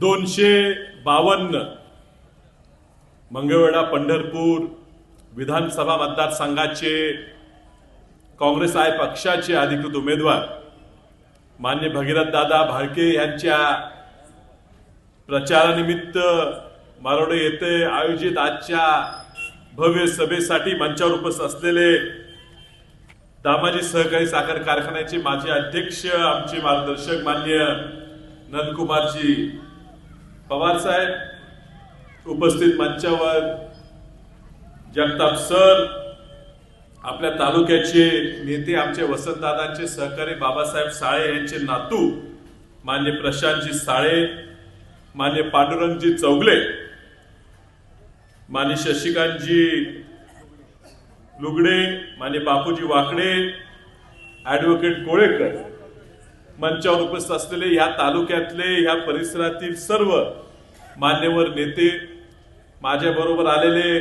दोनशे बावन्न. मंगळवेढा पंढरपूर विधानसभा मतदारसंघाचे काँग्रेस आय पक्षाचे अधिकृत उमेदवार. मान्य भगीरथदादा भाळके यांच्या प्रचारानिमित्त मारोडे येथे आयोजित आजच्या भव्य सभेसाठी मंचावर उपस्थित असलेले दामाजी सहकारी साखर कारखान्याचे माजी अध्यक्ष आमचे मार्गदर्शक मान्य नंदकुमारजी पवार साहेब उपस्थित मंचावर जगताप सर आपल्या तालुक्याचे नेते आमचे वसंतदादांचे सहकारी बाबासाहेब साळे यांचे नातू मान्य प्रशांतजी साळे मान्य पांडुरंगजी चौगले मान्य शशिकांतजी लुगडे माने बापूजी वाकडे ऍडव्होकेट कोळेकर मंचावर उपस्थित असलेले या तालुक्यातले ह्या परिसरातील सर्व मान्यवर नेते माझ्या बरोबर आलेले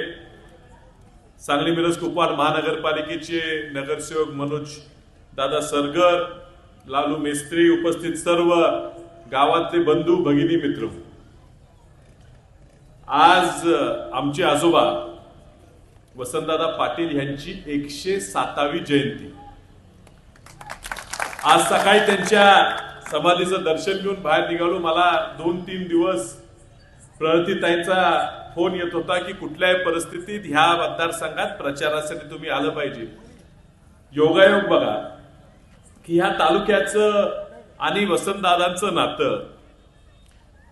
सांगली मिरज कुपवाड महानगरपालिकेचे नगरसेवक मनोज दादा सरगर लालू मेस्त्री उपस्थित सर्व गावातले बंधू भगिनी मित्र. आज आमचे आजोबा वसंतदादा पाटील यांची एकशे सातावी जयंती. आज सकाळी त्यांच्या समाधीचं दर्शन घेऊन बाहेर निघालो. मला दोन तीन दिवस प्रगतीताईंचा फोन येत होता की कुठल्याही परिस्थितीत ह्या मतदारसंघात प्रचारासाठी तुम्ही आलं पाहिजे. योगायोग बघा की ह्या तालुक्याचं आणि वसंतदादांचं नातं.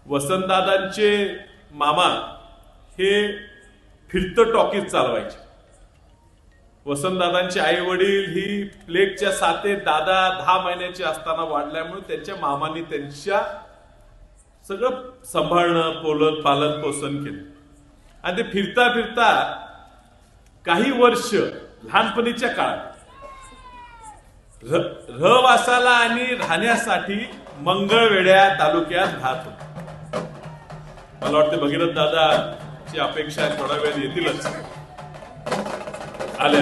वसंतदादांचे मामा हे फिरतं टॉकीज चालवायचे. वसंतदादांचे आई वडील ही प्लेगच्या साते दादा दहा महिन्याचे असताना वाढल्यामुळे त्यांच्या मामांनी त्यांच्या सगळं सांभाळणं पोलन पालन पोषण केलं. आणि ते फिरता फिरता काही वर्ष लहानपणीच्या काळात रहवासाला आणि राहण्यासाठी मंगळवेड्या तालुक्यात राहत होते. मला वाटतं भगीरथ ची अपेक्षा आहे, थोडा वेळ येतीलच आल्या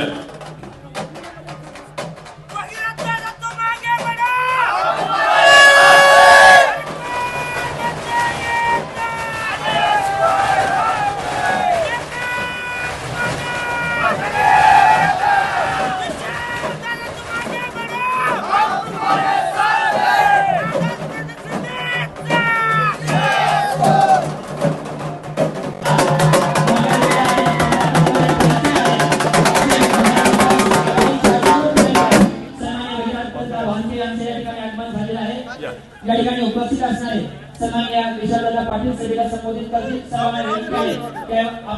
Yeah. या. ठिकाणी उपस्थित असणारे सन्मान्य विशालदादा पाटील सभेला संबोधित करतील सर्वांना विनंती आहे आपण